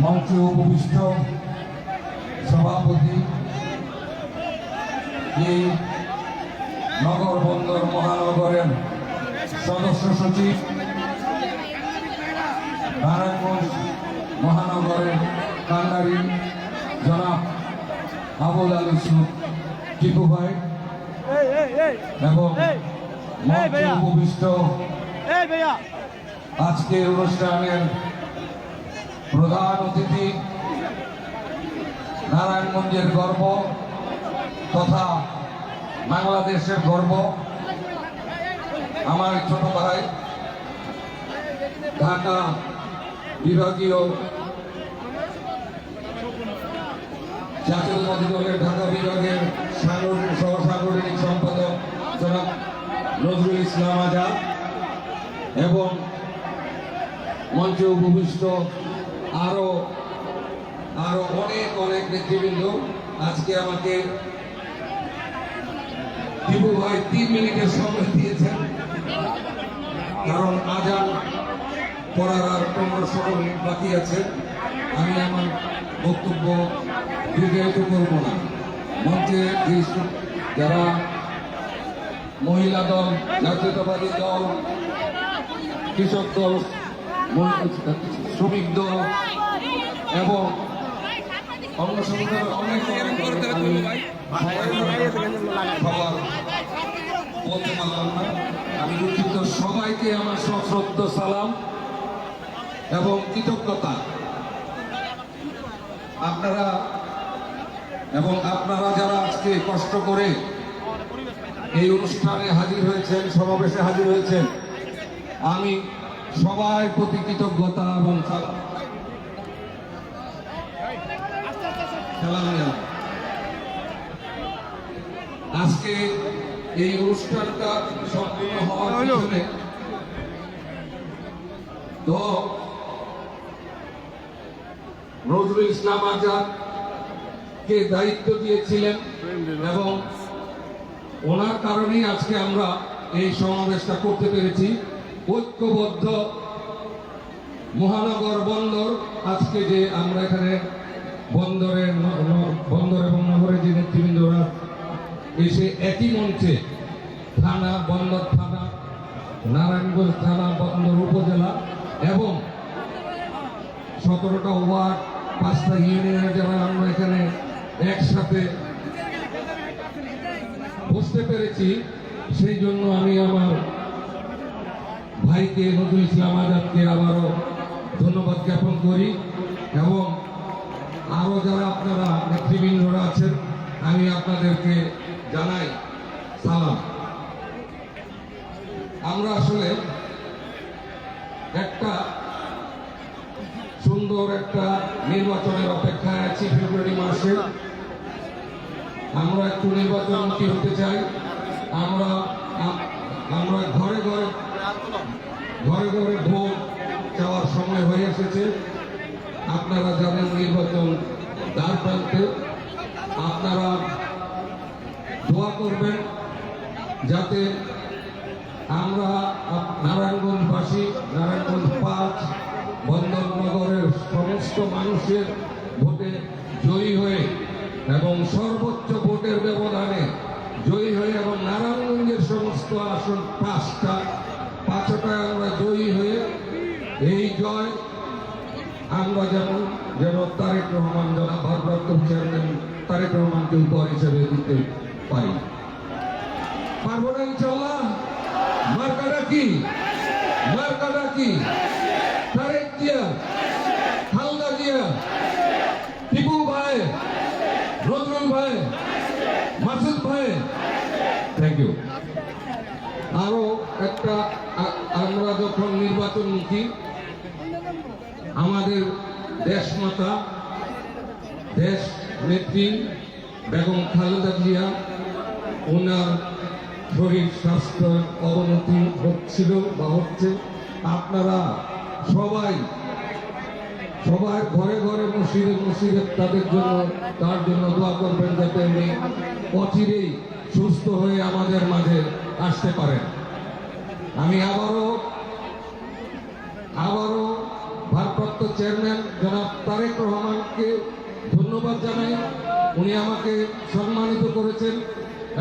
মঞ্চে উপবিষ্ট সভাপতি এই নগর বন্দর মহানগরের সদস্য সচিব নারায়ণগঞ্জ মহানগরের কান্ডারি জনাব আবুল আলী সুদ টিপু ভাই এবং মঞ্চে উপবিষ্ট আজকের অনুষ্ঠানের প্রধান অতিথি নারায়ণগঞ্জের গর্ব তথা বাংলাদেশের গর্ব। আমার ছোট ভাই, ঢাকা বিভাগীয় জাতীয়তাবাদী দলের ঢাকা বিভাগের সাংগঠনিক সহসাংগঠনিক সম্পাদক জনাব নজরুল ইসলাম আজাদ এবং মঞ্চে উপবিষ্ট আরও আরও অনেক অনেক নেতৃবৃন্দ আজকে আমাকে টিপু ভাই তিন মিনিটের সময় দিয়েছেন। কারণ আজান পড়ার আর পনেরো ষোলো মিনিট বাকি আছে। আমি আমার বক্তব্য দীর্ঘায়িত করব না। মঞ্চে যারা মহিলা দল, জাতীয়তাবাদী দল, কৃষক দল শ্রমিক দল এবং অন্য অনেক পারলাম না আমি দুঃখিত সবাইকে আমার সশ্রদ্ধ সালাম এবং কৃতজ্ঞতা। আপনারা এবং আপনারা যারা আজকে কষ্ট করে এই অনুষ্ঠানে হাজির হয়েছেন, সমাবেশে হাজির হয়েছেন, আমি সবাই প্রতি কৃতজ্ঞতা এবং। আজকে এই অনুষ্ঠানটা সম্পূর্ণ হওয়ার পিছনে তো নজরুল ইসলাম আজাদ কে দায়িত্ব দিয়েছিলেন এবং ওনার কারণেই আজকে আমরা এই সমাবেশটা করতে পেরেছি। ঐক্যবদ্ধ মহানগর বন্দর। আজকে যে আমরা এখানে ন- বন্দর এবং নগরের যে নেতৃবৃন্দরা এসে একই মঞ্চে থানা বন্দর, থানা, নারায়ণগঞ্জ থানা বন্দর উপজেলা এবং সতেরোটা ওয়ার্ড, পাঁচটা ইউনিয়নের যারা আমরা এখানে একসাথে বসতে পেরেছি, সেই জন্য আমি আমার ভাইকে নজরুল ইসলাম আজাদকে আবারও ধন্যবাদ জ্ঞাপন করি এবং আরও যারা আপনারা নেতৃবৃন্দরা আছেন, আমি আপনাদেরকে জানাই সালাম। আমরা আসলে একটা সুন্দর একটা নির্বাচনের অপেক্ষায় আছি ফেব্রুয়ারি মাসে। আমরা একটু নির্বাচনমুখী হতে চাই। আমরা আমরা ঘরে ঘরে ঘরে ঘরে ভোট চাওয়ার সময় হয়ে এসেছে। আপনারা জানেন নির্বাচন দ্বার প্রান্তে। আপনারা দোয়া করবেন যাতে আমরা নারায়ণগঞ্জবাসী, নারায়ণগঞ্জ পাঁচ, বন্দরনগরের সমস্ত মানুষের ভোটে জয়ী হয়ে এবং সর্বোচ্চ ভোটের ব্যবধানে জয়ী হয়ে এবং নারায়ণগঞ্জের সমস্ত আসন পাঁচটা পাঁচটায় আমরা জয়ী হয়ে এই জয় আমরা যেমন যেন তারেক রহমান জনাব ভারপ্রাপ্ত চেয়ারম্যান তারেক রহমানকে উপহার হিসেবে দিতে পারি পারব না ইনশাল্লাহ মার্কাটা কি মার্কাটা কি তারেক জিয়া হালদা জিয়া টিপু ভাই নজরুল ভাই মাসুদ ভাই থ্যাংক ইউ আরও একটা আ- আমরা যখন নির্বাচনমুখী আমাদের দেশমাতা, দেশ নেত্রী বেগম খালেদা জিয়া, ওনার শরীর স্বাস্থ্য অবনতি হচ্ছিল বা হচ্ছে। আপনারা সবাই সবাই ঘরে ঘরে মসজিদে মসজিদে তাদের জন্য, তার জন্য দোয়া করবেন যাতে উনি অচিরেই সুস্থ হয়ে আমাদের মাঝে আসতে পারেন। আমি আবারও আবারও ভারপ্রাপ্ত চেয়ারম্যান জনাব তারেক রহমানকে ধন্যবাদ জানাই। উনি আমাকে সম্মানিত করেছেন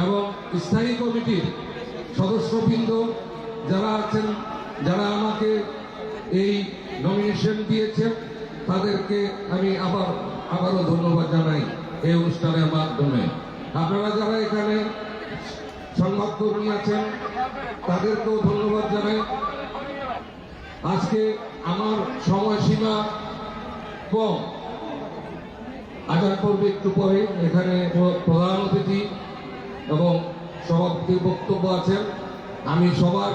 এবং স্থায়ী কমিটির সদস্যবৃন্দ যারা আছেন, যারা আমাকে এই নমিনেশন দিয়েছেন, তাদেরকে আমি আবার, আবারও ধন্যবাদ জানাই এই অনুষ্ঠানের মাধ্যমে আপনারা যারা এখানে সংবাদকর্মী আছেন, তাদেরকেও ধন্যবাদ জানাই। আজকে আমার সময়সীমা কম। আজাদ করবে একটু পরে এখানে প্র- প্রধান অতিথি এবং সভাপতির বক্তব্য আছেন আমি সবার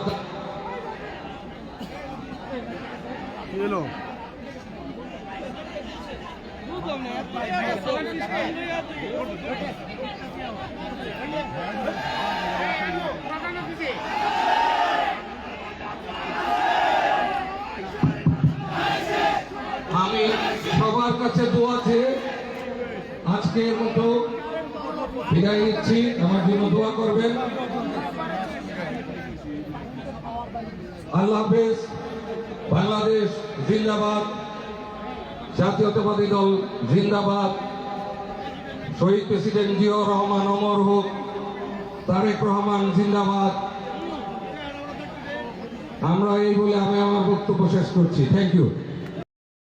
কাছে দোয়া চেয়ে আজকের মতো বিদায় নিচ্ছি। আমার জন্য দোয়া করবেন। আল্লাহ হাফেজ, বাংলাদেশ জিন্দাবাদ, জাতীয়তাবাদী দল জিন্দাবাদ। শহীদ প্রেসিডেন্ট জিয়াউর রহমান অমর হোক, তারেক রহমান জিন্দাবাদ। আমরা এই বলে আমি আমার বক্তব্য শেষ করছি। Thank you